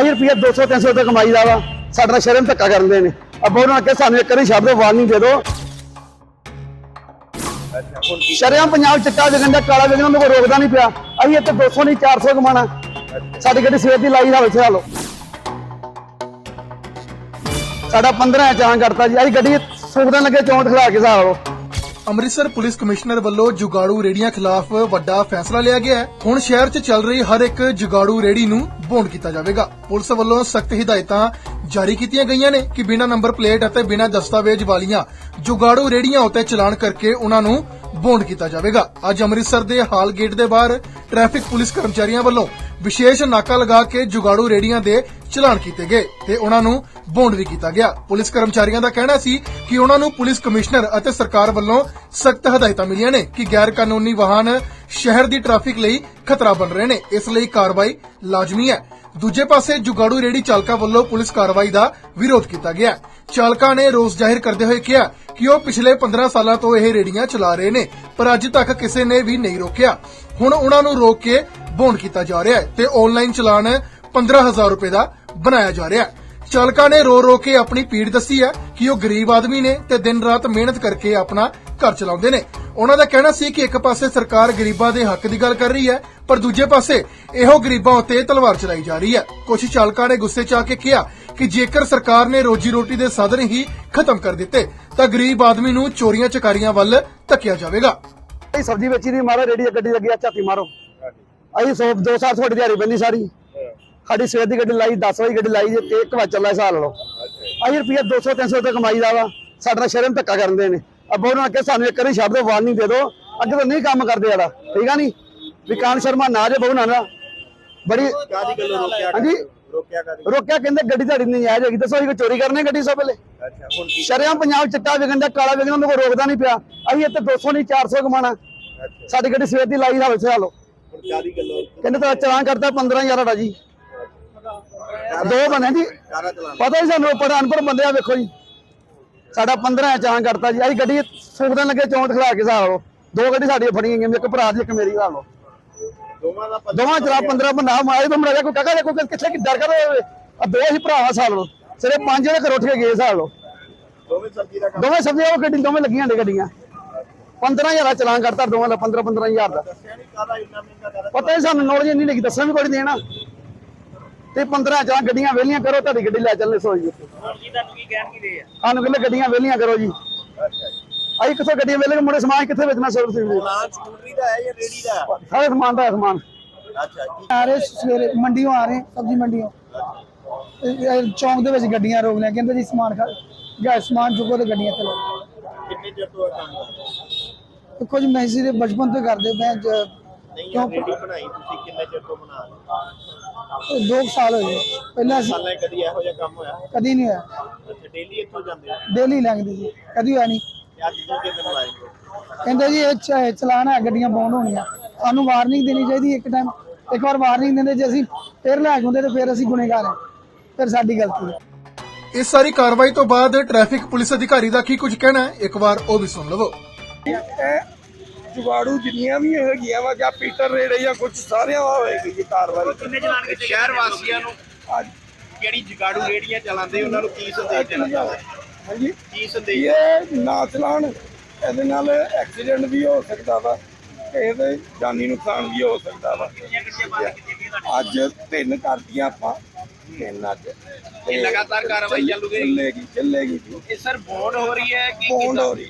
ਅਸੀਂ ਰੁਪਈਆ 200 300 ਤੇ ਕਮਾਈ ਦਾ ਵਾ। ਸਾਡੇ ਸ਼ਰਮ ਧੱਕਾ ਕਰਦੇ ਨੇ। ਅੱਬਾ ਉਹਨਾਂ ਕੇ ਸਾਨੂੰ ਇੱਕ ਵਾਰੀ ਛੱਡ ਵਾਰਨਿੰਗ ਦੇ ਦਿਓ। ਸ਼ਰਿਆਮ ਪੰਜਾਬ ਚਿੱਟਾ ਵਿਕਣ ਦਾ ਕਾਲਾ ਵਿਕਣ ਨੂੰ ਕੋਈ ਰੋਕਦਾ ਨਹੀਂ ਪਿਆ। ਅਸੀਂ ਇੱਥੇ 200 ਨਹੀਂ 400 ਕਮਾਣਾ ਸਾਡੀ ਗੱਡੀ ਸਵੇਰ ਦੀ ਲਾਈ ਹਾਲ ਸੇ ਹਾਲੋ ਸਾਡਾ 15 ਚਾਂ ਕਰਤਾ ਜੀ। ਅਸੀਂ ਗੱਡੀ ਸੁਖਦਨ ਲੱਗੇ ਚੌਂਟ ਖੜਾ ਕੇ ਹਿਸਾਬ ਅੰਮ੍ਰਿਤਸਰ ਪੁਲਿਸ ਕਮਿਸ਼ਨਰ ਵੱਲੋਂ ਜੁਗਾੜੂ ਰੇੜੀਆਂ ਖਿਲਾਫ ਵੱਡਾ ਫੈਸਲਾ ਲਿਆ ਗਿਆ ਹੈ। ਹੁਣ ਸ਼ਹਿਰ 'ਚ ਚੱਲ ਰਹੀ ਹਰ ਇੱਕ ਜੁਗਾੜੂ ਰੇੜੀ ਨੂੰ ਬੌਂਡ ਕੀਤਾ ਜਾਵੇਗਾ। ਪੁਲਿਸ ਵੱਲੋਂ ਸਖਤ ਹਦਾਇਤਾਂ ਜਾਰੀ ਕੀਤੀਆਂ ਗਈਆਂ ਨੇ ਕਿ ਬਿਨਾਂ ਨੰਬਰ ਪਲੇਟ ਅਤੇ ਬਿਨਾਂ ਦਸਤਾਵੇਜ਼ ਵਾਲੀਆਂ ਜੁਗਾੜੂ ਰੇੜੀਆਂ ਉੱਤੇ ਚਲਾਨ ਕਰਕੇ ਉਹਨਾਂ ਨੂੰ ਬੌਂਡ ਕੀਤਾ ਜਾਵੇਗਾ। ਅੱਜ ਅੰਮ੍ਰਿਤਸਰ ਦੇ ਹਾਲ ਗੇਟ ਦੇ ਬਾਹਰ ਟ੍ਰੈਫਿਕ ਪੁਲਿਸ ਕਰਮਚਾਰੀਆਂ ਵੱਲੋਂ ਵਿਸ਼ੇਸ਼ ਨਾਕਾ ਲਗਾ ਕੇ ਜੁਗਾੜੂ ਰੇੜੀਆਂ ਦੇ ਚਲਾਨ ਕੀਤੇ ਗਏ ਤੇ ਉਹਨਾਂ ਨੂੰ ਬੌਂਡ ਵੀ ਕੀਤਾ ਗਿਆ। ਪੁਲਿਸ ਕਰਮਚਾਰੀਆਂ ਦਾ ਕਹਿਣਾ ਸੀ ਕਿ ਉਹਨਾਂ ਨੂੰ ਪੁਲਿਸ ਕਮਿਸ਼ਨਰ ਅਤੇ ਸਰਕਾਰ ਵੱਲੋਂ ਸਖਤ ਹਦਾਇਤਾਂ ਮਿਲੀਆਂ ਨੇ ਕਿ ਗੈਰ ਕਾਨੂੰਨੀ ਵਾਹਨ ਸ਼ਹਿਰ ਦੀ ਟ੍ਰੈਫਿਕ ਲਈ ਖਤਰਾ ਬਣ ਰਹੇ ਨੇ। ਇਸ ਲਈ ਕਾਰਵਾਈ ਲਾਜ਼ਮੀ ਹੈ। ਦੂਜੇ ਪਾਸੇ ਜੁਗਾੜੂ ਰੇੜੀ ਚਾਲਕਾਂ ਵੱਲੋਂ ਪੁਲਿਸ ਕਾਰਵਾਈ ਦਾ ਵਿਰੋਧ ਕੀਤਾ ਗਿਆ ਚਾਲਕਾਂ ਨੇ ਰੋਸ ਜ਼ਾਹਿਰ ਕਰਦੇ ਹੋਏ ਕਿਹਾ ਕਿ ਉਹ ਪਿਛਲੇ 15 ਸਾਲਾਂ ਤੋਂ ਇਹ ਰੇੜੀਆਂ ਚਲਾ ਰਹੇ ਨੇ, ਪਰ ਅੱਜ ਤੱਕ ਕਿਸੇ ਨੇ ਵੀ ਨਹੀਂ ਰੋਕਿਆ। ਹੁਣ ਉਹਨਾਂ ਨੂੰ ਰੋਕ ਕੇ ਬੋਨ ਕੀਤਾ ਜਾ ਰਿਹਾ ਹੈ ਤੇ ਆਨਲਾਈਨ ਚਲਾਨ 15000 ਰੁਪਏ ਦਾ ਬਣਾਇਆ ਜਾ ਰਿਹਾ ਹੈ। ਚਾਲਕਾਂ ਨੇ ਰੋ ਰੋ ਕੇ ਆਪਣੀ ਪੀੜ ਦੱਸੀ ਹੈ ਕਿ ਉਹ ਗਰੀਬ ਆਦਮੀ ਨੇ ਤੇ ਦਿਨ ਰਾਤ ਮਿਹਨਤ ਕਰਕੇ ਆਪਣਾ ਘਰ ਚਲਾਉਂਦੇ ਨੇ। ਉਹਨਾਂ ਦਾ ਕਹਿਣਾ ਸੀ ਕਿ ਇੱਕ ਪਾਸੇ ਸਰਕਾਰ ਗਰੀਬਾਂ ਦੇ ਹੱਕ ਦੀ ਗੱਲ ਕਰ ਰਹੀ ਹੈ ਪਰ ਦੂਜੇ ਪਾਸੇ ਇਹੋ ਗਰੀਬਾਂ ਉੱਤੇ ਤਲਵਾਰ ਚਲਾਈ ਜਾ ਰਹੀ ਹੈ। ਕੁਝ ਚਾਲਕਾਂ ਨੇ ਗੁੱਸੇ 'ਚ ਆ ਕੇ ਕਿਹਾ ਕਿ ਜੇਕਰ ਸਰਕਾਰ ਨੇ ਰੋਜੀ ਰੋਟੀ ਦੇ ਸਾਧਨ ਹੀ ਖਤਮ ਕਰ ਦਿੱਤੇ ਤਾਂ ਗਰੀਬ ਆਦਮੀ ਨੂੰ ਚੋਰੀਆਂ ਚਕਾਰੀਆਂ ਵੱਲ ਧੱਕਿਆ ਜਾਵੇਗਾ। ਅਸੀਂ ਸਬਜ਼ੀ ਵੇਚੀ ਦੀ ਮਾਰੋ ਰੇੜੀ ਗੱਡੀ ਲੱਗੀ ਆ ਝਾਤੀ ਮਾਰੋ। ਅਸੀਂ 100 2 ਸਾਲ ਤੁਹਾਡੀ ਦਿਹਾੜੀ ਬੰਦੀ ਸਾਰੀ। ਸਾਡੀ ਸਵੇਰ ਦੀ ਗੱਡੀ ਲਾਈ 10 ਵਜੇ ਗੱਡੀ ਲਾਈ ਜੇ ਤੇ ਇੱਕ ਵਾਰ ਚੱਲਾ ਹਿਸਾਬ ਲਓ ਅਸੀਂ ਰੁਪਈਆ 200 300 ਤੇ ਕਮਾਈ ਦਾ ਵਾ। ਸਾਡੇ ਸ਼ਰਮ ਧੱਕਾ ਕਰਦੇ ਨੇ। ਅੱਬਾ ਉਹਨਾਂ ਕੇ ਸਾਨੂੰ ਇੱਕ ਵਾਰੀ ਦਿਓ ਵਾਰਨਿੰਗ ਦੇ ਦਿਓ। ਅੱਗੇ ਤੋਂ ਨਹੀਂ ਕੰਮ ਕਰਦੇ ਆੜਾ ਠੀਕ ਆ ਨਹੀਂ? ਵਿਕਾਨ ਸ਼ਰਮਾ ਨਾ ਜੇ ਬਹੁ ਨਾ ਨਾ। ਬੜੀ ਕਾਦੀ ਗੱਲੋਂ ਰੋਕਿਆ ਹਾਂਜੀ? ਰੋਕਿਆ ਕਾਦੀ ਰੋਕਿਆ ਕਹਿੰਦੇ ਗੱਡੀ ਤੁਹਾਡੀ ਨਹੀਂ ਆਇਆ ਜਾਏਗੀ। ਦੱਸੋ ਅਸੀਂ ਕੋਈ ਚੋਰੀ ਕਰਨੇ ਗੱਡੀ ਸਭ ਵੇਲੇ ਅੱਛਾ ਹੁਣ ਕੀ ਸ਼ਰਿਆਮ ਪੰਜਾਬ ਚਿੱਟਾ ਵਿਕਣ ਦਾ ਕਾਲਾ ਵਿਕਣ ਨੂੰ ਕੋਈ ਰੋਕਦਾ ਨਹੀਂ ਪਿਆ। ਅਸੀਂ ਇੱਥੇ 200 ਨਹੀਂ 400 ਕਮਾਣਾ ਸਾਡੀ ਗੱਡੀ ਸਵੇਰ ਦੀ ਲਾਈ ਹਾਲ ਸੇ ਹਾਲੋ ਕਾਦੀ ਗੱਲੋਂ? ਕਹਿੰਦੇ ਤਾਂ ਚਲਾਨ ਕਰਤਾ 15000 ਦਾ ਜੀ। ਦੋ ਬਣੇ ਜੀ। ਪਤਾ ਹੀ ਸਾਨੂੰ ਪੜਾ ਅਨਪੜ ਬੰਦੇ ਆ ਵੇਖੋ ਜੀ। ਸਾਡਾ 15 ਚਲਾਨ ਕਰਤਾ ਜੀ। ਅਸੀਂ ਗੱਡੀ ਸੁਖਦਨ ਲੱਗੇ ਚੌਂਟ ਖੜਾ ਕੇ ਹਿਸਾਬ ਲਓ। ਦੋ ਗੱਡੀ ਸਾਡੀਆਂ ਫੜੀਆਂ ਗਈਆਂ ਇੱਕ ਭਰਾ ਦੀ ਇੱਕ ਮੇਰੀ ਹਿਸਾਬ ਲਓ। ਦੋਵਾਂ ਦਾ ਚਲਾ 15 ਬੰਦਾ ਮਾਰੇ ਤੋਂ ਮੜਾ ਕੋਈ ਕਾਕਾ ਕੋਈ ਕਿੱਥੇ ਕਿ ਡਰ ਕਰ ਆ ਦੋ ਹੀ ਭਰਾ ਹਿਸਾਬ ਲਓ। ਸਿਰੇ ਪੰਜ ਜਣੇ ਘਰ ਉੱਠ ਕੇ ਗਏ ਹਿਸਾਬ ਲਓ। ਦੋਵੇਂ ਸਬਜ਼ੀ ਦਾ ਕੰਮ ਦੋਵੇਂ ਸਬਜ਼ੀਆਂ ਉਹ ਗੱਡੀ ਦੋਵੇਂ ਲੱਗੀਆਂ ਨੇ ਗੱਡੀਆਂ। 15000 ਦਾ ਚਲਾਨ ਕਰਤਾ ਦੋਵਾਂ ਦਾ 15 15000 ਦਾ। ਨਹੀਂ ਪਤਾ ਹੀ ਸਾਨੂੰ ਨੌਲੇਜ ਨਹੀਂ ਲੱਗੀ ਦੱਸਣ ਵੀ ਕੋਈ ਦੇਣਾ ਤੇ 15 ਚਾਹ ਗੱਡੀਆਂ ਵੇਲੀਆਂ ਕਰੋ ਤੁਹਾਡੀ ਗੱਡੀ ਲੈ ਚੱਲਨੇ ਸੋਈ ਜੀ। ਜੀ ਤੁਹਾਨੂੰ ਕੀ ਕਹਿਣ ਕੀ ਦੇ ਆ? ਸਾਨੂੰ ਕਹਿੰਦੇ ਗੱਡੀਆਂ ਵੇਲੀਆਂ ਕਰੋ ਜੀ। ਅੱਛਾ ਜੀ। ਅਸੀਂ ਕਿੱਥੋਂ ਗੱਡੀਆਂ ਵੇਲੇ ਮੁੰਡੇ ਸਮਾਨ ਕਿੱਥੇ ਵੇਚਣਾ ਸਰ ਤੁਸੀਂ ਪਲਾਨ ਸਕੂਟਰੀ ਦਾ ਹੈ ਜਾਂ ਰੇੜੀ ਦਾ? ਸਾਰੇ ਸਮਾਨ ਦਾ ਹੈ ਸਮਾਨ। ਅੱਛਾ ਕੀ ਆ ਰਹੇ ਸਵੇਰੇ ਮੰਡੀੋਂ ਆ ਰਹੇ ਸਬਜ਼ੀ ਮੰਡੀੋਂ ਇਹ- ਚੌਂਕ ਦੇ ਵਿੱਚ ਗੱਡੀਆਂ ਰੋਕ ਲਿਆ ਕਹਿੰਦੇ ਜੀ ਸਮਾਨ ਖਾ ਗਿਆ ਸਮਾਨ ਚੁੱਕੋ ਤੇ ਗੱਡੀਆਂ ਚਲੋ ਕਿੰਨੇ ਚਿਰ ਤੋਂ ਇਹ ਕੰਮ ਜੀ ਮੈਂ ਇਸੇ ਦੇ ਬਚਪਨ ਤੋਂ ਕਰਦੇ ਮੈਂ ਜ- ਨਹੀਂ ਇਹ ਕਿਉਂ? ਰੇੜੀ ਬਣਾਈ ਤੁਸੀਂ ਕਿੰਨੇ ਚਿਰ ਤੋਂ ਬਣਾ ਰਹੇ ਹੋ? ਦੋ ਕੁ ਸਾਲ ਹੋਏ ਪਹਿਲਾਂ ਅਸੀਂ ਸਾਲਾਂ 'ਚ ਕਦੀ ਇਹੋ ਜਿਹਾ ਕੰਮ ਹੋਇਆ? ਕਦੀ ਨਹੀਂ ਹੋਇਆ। ਅੱਛਾ ਡੇਲੀ ਇੱਥੋਂ ਜਾਂਦੇ ਹੋ? ਡੇਲੀ ਲੰਘਦੀ ਸੀ ਕਦੀ ਹੋਇਆ ਨਹੀਂ। ਤੇ ਅੱਜ ਦੂਜੇ ਦਿਨ ਲਾਏ ਹੋ? ਕਹਿੰਦੇ ਜੀ ਇਹ ਚ- ਚਲਾਨ ਹੈ ਗੱਡੀਆਂ ਬੌਂਡ ਹੋਣੀਆਂ। ਸਾਨੂੰ ਵਾਰਨਿੰਗ ਦੇਣੀ ਚਾਹੀਦੀ ਇੱਕ ਟਾਈਮ ਇੱਕ ਵਾਰ ਵਾਰਨਿੰਗ ਦਿੰਦੇ ਜੇ ਅਸੀਂ ਫਿਰ ਲੈ ਕੇ ਹੁੰਦੇ ਤੇ ਫਿਰ ਅਸੀਂ ਗੁਨੇਗਾਰ ਹਾਂ। ਫਿਰ ਸਾਡੀ ਗਲਤੀ ਹੈ। ਇਸ ਸਾਰੀ ਕਾਰਵਾਈ ਤੋਂ ਬਾਅਦ ਟ੍ਰੈਫਿਕ ਪੁਲਿਸ ਅਧਿਕਾਰੀ ਦਾ ਕੀ ਕੁਝ ਕਹਿਣਾ ਹੈ? ਇੱਕ ਵਾਰ ਉਹ ਵੀ ਸੁਣ ਲਵੋ। ਜੁਗਾੜੂ ਜਿੰਨੀਆਂ ਵੀ ਹੈਗੀਆਂ ਵਾ ਜਾਂ ਪੀਟਰ ਰੇੜੇ ਜਾਂ ਕੁਝ ਸਾਰਿਆਂ ਦਾ ਹੋਏਗੀ ਜੀ ਕਾਰਵਾਈ ਕਿੰਨੇ ਚਲਾਨ ਕੀਤੇ ਸ਼ਹਿਰ ਵਾਸੀਆਂ ਨੂੰ ਅੱਜ। ਜਿਹੜੀ ਜਗਾੜੂ ਰੇੜੀਆਂ ਚਲਾਉਂਦੇ ਉਹਨਾਂ ਨੂੰ ਕੀ ਸੰਦੇਸ਼ ਦੇਣਾ ਚਾਹੁੰਦੇ ਹਾਂਜੀ। ਕੀ ਸੰਦੇਸ਼ ਇਹ ਨਾ ਚਲਾਣ ਇਹਦੇ ਨਾਲ ਐਕਸੀਡੈਂਟ ਵੀ ਹੋ ਸਕਦਾ ਵਾ ਇਹਦੇ ਜਾਨੀ ਨੁਕਸਾਨ ਵੀ ਹੋ ਸਕਦਾ ਵਾ। ਅੱਜ ਤਿੰਨ ਕਰਦੀਆਂ ਆਪਾਂ ਤਿੰਨ ਅੱਜ। ਤੇ ਇਹ ਲਗਾਤਾਰ ਕਾਰਵਾਈ ਚੱਲੂਗੀ? ਚੱਲੇਗੀ ਚੱਲੇਗੀ ਜੀ। ਇਹ ਸਰ ਬੌਂਡ ਹੋ ਰਹੀ ਹੈ ਕਿ ਬੌਂਡ ਹੋ ਰਹੀ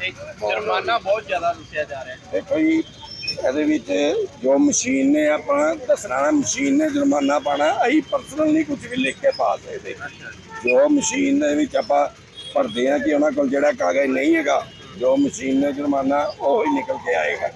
ਤੇ ਜੁਰਮਾਨਾ ਬਹੁਤ ਜ਼ਿਆਦਾ ਦੱਸਿਆ ਜਾ ਰਿਹਾ ਹੈ। ਦੇਖੋ ਜੀ, ਇਹਦੇ ਵਿੱਚ ਜੋ ਮਸ਼ੀਨ ਨੇ ਆਪਣਾ ਦੱਸਣਾ ਮਸ਼ੀਨ ਨੇ ਜੁਰਮਾਨਾ ਪਾਣਾ ਅਸੀਂ ਪਰਸਨਲ ਨਹੀਂ ਕੁਝ ਵੀ ਲਿਖ ਕੇ ਪਾ ਸਕਦੇ। ਜੋ ਮਸ਼ੀਨ ਦੇ ਵਿੱਚ ਆਪਾਂ ਭਰਦੇ ਆ ਕਿ ਉਹਨਾਂ ਕੋਲ ਜਿਹੜਾ ਕਾਗਜ਼ ਨਹੀਂ ਹੈਗਾ, ਜੋ ਮਸ਼ੀਨ ਨੇ ਜੁਰਮਾਨਾ, ਉਹ ਹੀ ਨਿਕਲ ਕੇ ਆਏਗਾ।